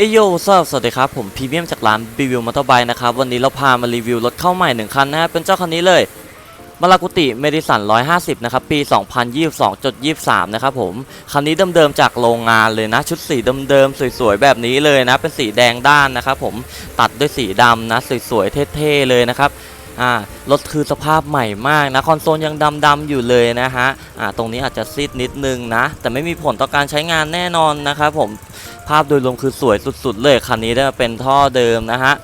เอยโยสวัสดีครับผมพรีเมียมจากร้านรีวิวมอเตอร์ไบค์นะครับวันนี้เราพามารีวิวรถเข้าใหม่หนึ่งคันนะฮะเป็นเจ้าคันนี้เลยมาลากุติเมดิสัน 150 นะครับ ปี 2022.23 นะครับผม คันนี้เดิมๆจากโรงงานเลยนะ ชุดสีเดิมๆ สวยๆ แบบนี้เลยนะ เป็นสีแดงด้านนะครับผม ตัดด้วยสีดำนะ สวยๆ เท่ๆ เลยนะครับอ่ารถคือสภาพใหม่มากนะคอนโซลยังดำๆอยู่เลยนะฮะอ่าตรงนี้อาจจะซีดนิดนึงนะ แต่ไม่มีผลต่อการใช้งานแน่นอนนะครับผม ภาพโดยรวมคือสวยสุดๆเลยคันนี้ได้เป็นท่อเดิมนะฮะ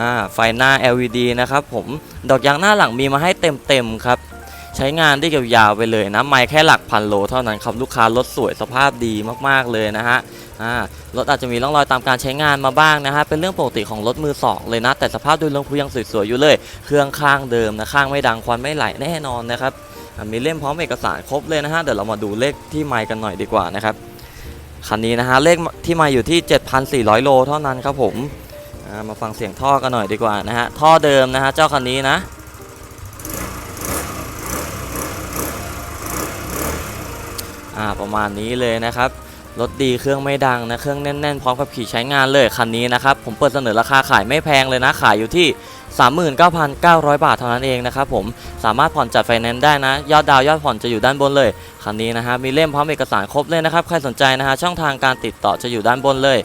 อ่าไฟหน้า LED นะครับผมดอกยางหน้าหลังมีมาให้เต็มๆครับใช้งานได้ยาวๆไปเลยนะไม่แค่หลักพันโลเท่านั้นครับลูกค้ารถสวยสภาพดีมากๆเลยนะฮะรถอาจจะมีร่องรอยตามการใช้งานมาบ้างนะฮะเป็นเรื่องปกติของรถมือสองเลยนะแต่สภาพโดยรวมคือยังสวยๆอยู่เลย เครื่องข้างเดิมนะข้างไม่ดังควันไม่ไหลแน่นอนนะครับมีเล่มพร้อมเอกสารครบเลยนะฮะเดี๋ยวเรามาดูเลขที่ไมค์กันหน่อยดีกว่านะครับ คันนี้นะฮะเลขที่มาอยู่ที่ 7,400 โลเท่านั้นครับผมมาฟังเสียงท่อกันหน่อยดีกว่านะฮะท่อเดิมนะฮะเจ้าคันนี้นะประมาณนี้เลยนะครับ รถดีเครื่องไม่ดังนะเครื่องแน่นๆพร้อมกับขี่ใช้งานเลยคันนี้นะครับผมเปิดเสนอราคาขายไม่แพงเลยนะขายอยู่ที่ 39,900 บาทเท่านั้นเองนะครับผมสามารถผ่อนจัดไฟแนนซ์ได้นะ ยอดดาวยอดผ่อนจะอยู่ด้านบนเลยคันนี้นะฮะมีเล่มพร้อมเอกสารครบเลยนะครับใครสนใจนะฮะช่องทางการติดต่อจะอยู่ด้านบนเลย